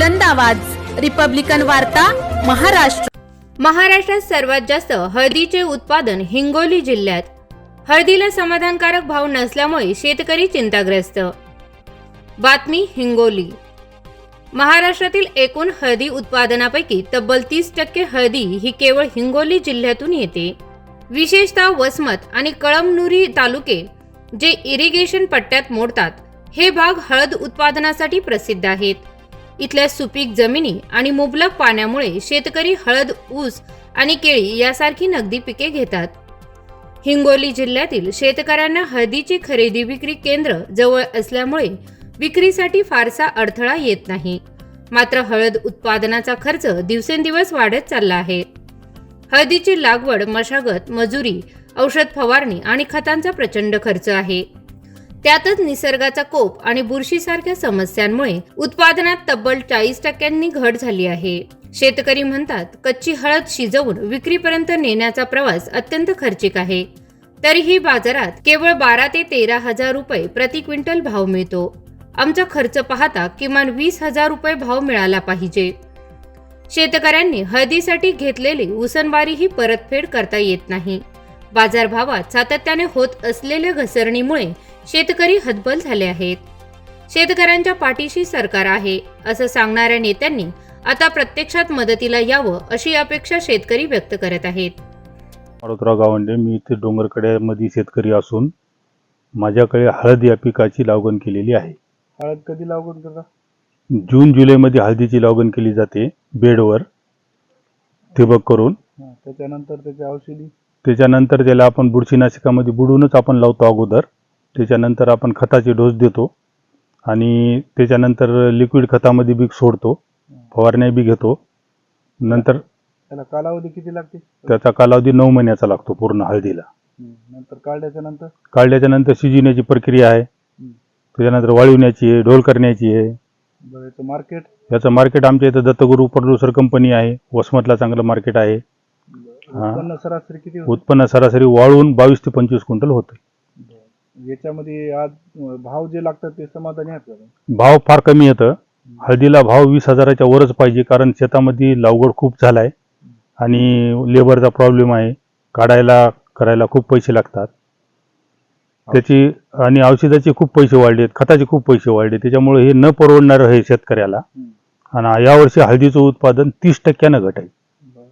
बुलंद आवाज. रिपब्लिकन वार्ता महाराष्ट्र. महाराष्ट्रात सर्वात जास्त हळदीचे उत्पादन हिंगोली जिल्ह्यात. हळदीला समाधानकारक भाव नसल्यामुळे शेतकरी चिंताग्रस्त. बातमी हिंगोली. महाराष्ट्रातील एकूण हळदी उत्पादनापैकी तब्बल तीस टक्के हळदी ही केवळ हिंगोली जिल्ह्यातून येते. विशेषतः वसमत आणि कळमनुरी तालुके जे इरिगेशन पट्ट्यात मोडतात हे भाग हळद उत्पादनासाठी प्रसिद्ध आहेत. इथल्या सुपीक जमिनी आणि मुबलक पाण्यामुळे शेतकरी हळद ऊस आणि केळी यासारखी नगदी पिके घेतात. हिंगोली जिल्ह्यातील शेतकऱ्यांना हळदीची खरेदी विक्री केंद्र जवळ असल्यामुळे विक्रीसाठी फारसा अडथळा येत नाही. मात्र हळद उत्पादनाचा खर्च दिवसेंदिवस वाढत चालला आहे. हळदीची लागवड मशागत मजुरी औषध फवारणी आणि खतांचा प्रचंड खर्च आहे. त्यातच निसर्गाचा कोप आणि बुरशीसारख्या समस्यांमुळे उत्पादनात तब्बल चाळीस टक्क्यांनी घट झाली आहे. शेतकरी म्हणतात कच्ची हळद शिजवून विक्रीपर्यंत नेण्याचा प्रवास अत्यंत खर्चिक आहे. तरीही बाजारात केवळ बारा ते तेरा हजार रुपये प्रति क्विंटल भाव मिळतो. आमचा खर्च पाहता किमान वीस हजार रुपये भाव मिळाला पाहिजे. शेतकऱ्यांनी हळदीसाठी घेतलेली उसनबारीही परतफेड करता येत नाही. बाजारभावात सातत्याने होत असलेल्या घसरणीमुळे शेतकरी हतबल झाले आहेत. शेतकऱ्यांच्या पाठीशी सरकार आहे असं सांगणाऱ्या नेत्यांनी आता प्रत्यक्षात मदतीला यावं अशी अपेक्षा शेतकरी व्यक्त करत आहेत. मारुतराव गावंडे मी इथे डोंगरकड्यामध्ये शेतकरी असून माझ्याकडे हळद या पिकाची लागवड केलेली आहे. हळद कधी लागवड करता? जून जुलैमध्ये हळदीची लागवड केली जाते बेडवर ठिबक करून. त्याच्यानंतर त्याची औषधी? त्याच्यानंतर त्याला आपण बुरशीनाशकामध्ये बुडूनच आपण लावतो अगोदर. त्याच्यानंतर आपण खताचे डोस देतो आणि त्याच्यानंतर लिक्विड खतामध्ये बी सोडतो फवारण्या बी घेतो. नंतर त्याला कालावधी किती लागते? त्याचा कालावधी नऊ महिन्याचा लागतो पूर्ण हळदीला. नंतर काढल्याच्या नंतर? काढल्याच्या नंतर शिजवण्याची प्रक्रिया आहे. त्याच्यानंतर वाळविण्याची आहे ढोल करण्याची आहे. याचं मार्केट याचं मार्केट आमच्या इथं दत्तगुरू प्रोड्युसर कंपनी आहे. वसमतला चांगलं मार्केट आहे. हा. उत्पन्न सरासरी किती? उत्पन्न सरासरी वाळून बावीस ते पंचवीस क्विंटल होतं. याच्यामध्ये आज भाव जे लागतात ते समाधानी आहेत का? भाव फार कमी येतं. हळदीला भाव वीस हजाराच्या वरच पाहिजे कारण शेतामध्ये लागवड खूप झालाय आणि लेबरचा प्रॉब्लेम आहे. काढायला करायला खूप पैसे लागतात. त्याची आणि औषधाचे खूप पैसे वाढलेत खताचे खूप पैसे वाढले त्याच्यामुळे हे न परवडणारं आहे शेतकऱ्याला. आणि यावर्षी हळदीचं उत्पादन तीस टक्क्यानं घट आहे बरं.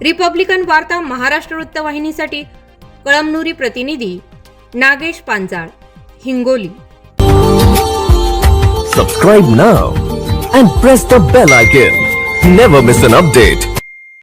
रिपब्लिकन वार्ता महाराष्ट्र वृत्तवाहिनीसाठी कळमनुरी प्रतिनिधी Nagesh Panchal Hingoli Subscribe now and press the bell icon. Never miss an update.